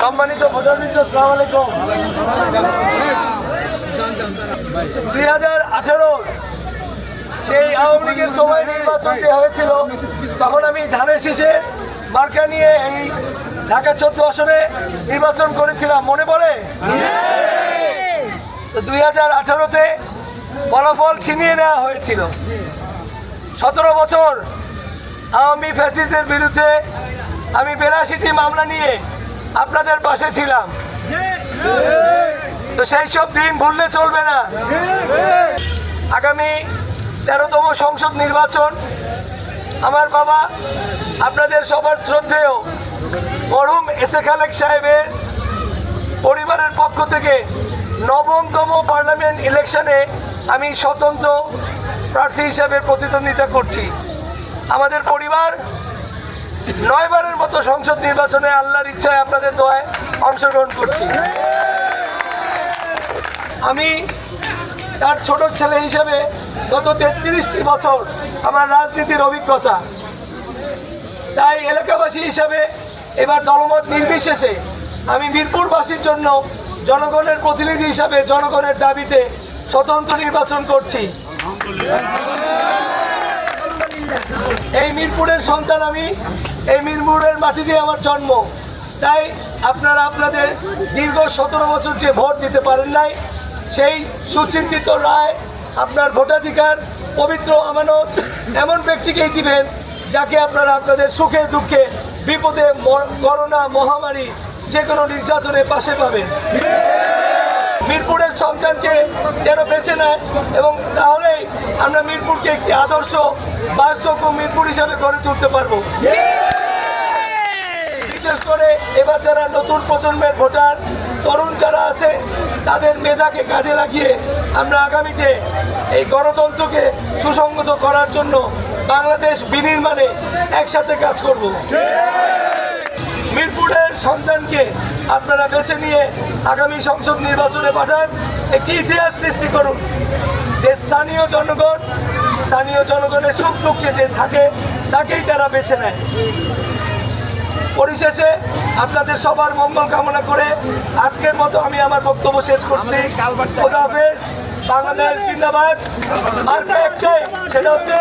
সম্মানিত ভোটারবৃন্দ সালাম আলাইকুম। দুই হাজার আঠারো, সেই আওয়ামী লীগের সময় নির্বাচন যে হয়েছিল, তখন আমি ধানের শীষে মার্কা নিয়ে এই ঢাকা চোদ্দ আসনে নির্বাচন করেছিলাম। মনে পড়ে? দুই হাজার আঠারোতে ফলাফল ছিনিয়ে নেওয়া হয়েছিল। সতেরো বছর আওয়ামী ফ্যাসিস্টের বিরুদ্ধে আমি বেরাশিটি মামলা নিয়ে আপনাদের পাশে ছিলাম। তো সেই সব দিন ভুললে চলবে না। আগামী তেরোতম সংসদ নির্বাচন, আমার বাবা আপনাদের সবার শ্রদ্ধেয় মরহুম এসে খালেক সাহেবের পরিবারের পক্ষ থেকে নবমতম পার্লামেন্ট ইলেকশনে আমি স্বতন্ত্র প্রার্থী হিসাবে প্রতিদ্বন্দ্বিতা করছি। আমাদের পরিবার নয়বারের মতো সংসদ নির্বাচনে আল্লাহর ইচ্ছায় আপনাদের দোয়ায় অংশগ্রহণ করছি। আমি তার ছোট ছেলে হিসেবে গত তেত্রিশটি বছর আমার রাজনীতির অভিজ্ঞতা। তাই এলাকাবাসী হিসাবে এবার দলমত নির্বিশেষে আমি মিরপুরবাসীর জন্য জনগণের প্রতিনিধি হিসাবে জনগণের দাবিতে স্বতন্ত্র নির্বাচন করছি। এই মিরপুরের সন্তান আমি এই মিরপুরের মাটিতে আমার জন্ম। তাই আপনারা আপনাদের দীর্ঘ সতেরো বছর যে ভোট দিতে পারেন নাই, সেই সুচিন্তিত রায়, আপনার ভোটাধিকার, পবিত্র আমানত এমন ব্যক্তিকেই দিবেন যাকে আপনারা আপনাদের সুখে, দুঃখে, বিপদে করোনা মহামারী যে কোনো নির্যাতনের পাশে পাবেন। মিরপুরের সন্তানকে যেন বেছে নেয় এবং তাহলেই আমরা মিরপুরকে একটি আদর্শ, বাসযোগ্য মিরপুর হিসাবে গড়ে তুলতে পারব। বিশেষ করে এবার যারা নতুন প্রজন্মের ভোটার, তরুণ যারা আছে, তাদের মেধাকে কাজে লাগিয়ে আমরা আগামীতে এই গণতন্ত্রকে সুসংগত করার জন্য বাংলাদেশ বিনির্মাণে একসাথে কাজ করব। মিরপুরের সন্তানকে আপনারা বেছে নিয়ে আগামী সংসদ নির্বাচনে পাঠান। একটি ইতিহাস সৃষ্টি করুন। যে স্থানীয় জনগণ, স্থানীয় জনগণের সুখ দুঃখে যে থাকে, তাকেই তারা বেছে নেয়। পরিশেষে আপনাদের সবার মঙ্গল কামনা করে আজকের মতো আমি আমার বক্তব্য শেষ করছি। বাংলাদেশ জিন্দাবাদ। আর একটাই সেটা হচ্ছে